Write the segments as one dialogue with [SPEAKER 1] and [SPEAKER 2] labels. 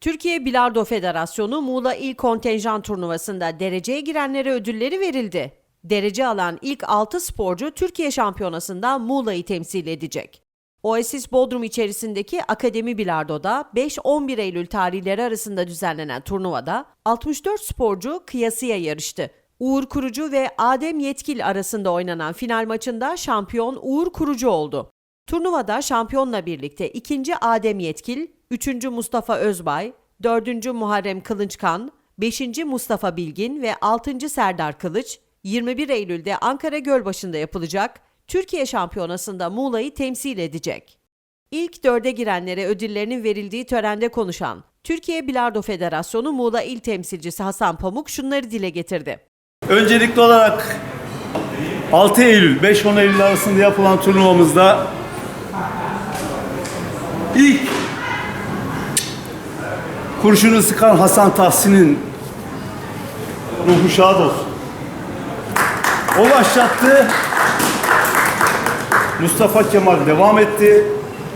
[SPEAKER 1] Türkiye Bilardo Federasyonu Muğla İl Kontenjan Turnuvası'nda dereceye girenlere ödülleri verildi. Derece alan ilk 6 sporcu Türkiye Şampiyonası'nda Muğla'yı temsil edecek. Oasis Bodrum içerisindeki Akademi Bilardo'da 5-11 Eylül tarihleri arasında düzenlenen turnuvada 64 sporcu kıyasıya yarıştı. Uğur Kurucu ve Adem Yetkil arasında oynanan final maçında şampiyon Uğur Kurucu oldu. Turnuvada şampiyonla birlikte 2. Adem Yetkil, 3. Mustafa Özbay, 4. Muharrem Kılınçkan, 5. Mustafa Bilgin ve 6. Serdar Kılıç 21 Eylül'de Ankara Gölbaşı'nda yapılacak Türkiye Şampiyonası'nda Muğla'yı temsil edecek. İlk dörde girenlere ödüllerinin verildiği törende konuşan Türkiye Bilardo Federasyonu Muğla İl Temsilcisi Hasan Pamuk şunları dile getirdi.
[SPEAKER 2] Öncelikli olarak 6 Eylül 5-10 Eylül arasında yapılan turnuvamızda ilk kurşunu sıkan Hasan Tahsin'in ruhu şad olsun. O başlattı. Mustafa Kemal devam etti.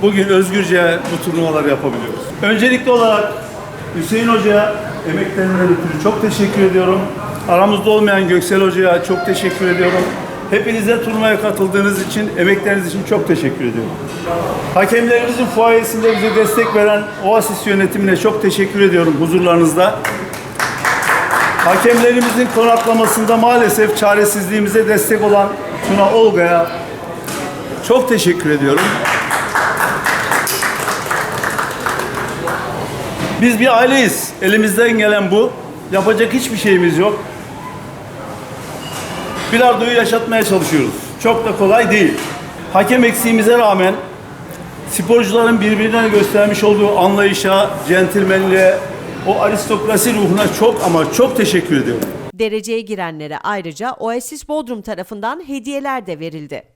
[SPEAKER 2] Bugün özgürce bu turnuvaları yapabiliyoruz. Öncelikli olarak Hüseyin Hoca'ya emeklerinden ötürü çok teşekkür ediyorum. Aramızda olmayan Göksel Hoca'ya çok teşekkür ediyorum. Hepinize turnuvaya katıldığınız için, emekleriniz için çok teşekkür ediyorum. Hakemlerimizin fuayesinde bize destek veren Oasis yönetimine çok teşekkür ediyorum huzurlarınızda. Hakemlerimizin konaklamasında maalesef çaresizliğimize destek olan Tuna Olga'ya çok teşekkür ediyorum. Biz bir aileyiz. Elimizden gelen bu. Yapacak hiçbir şeyimiz yok. Bilardoyu yaşatmaya çalışıyoruz. Çok da kolay değil. Hakem eksiğimize rağmen sporcuların birbirine göstermiş olduğu anlayışa, centilmenliğe, o aristokrasi ruhuna çok ama çok teşekkür ediyorum.
[SPEAKER 1] Dereceye girenlere ayrıca Oasis Bodrum tarafından hediyeler de verildi.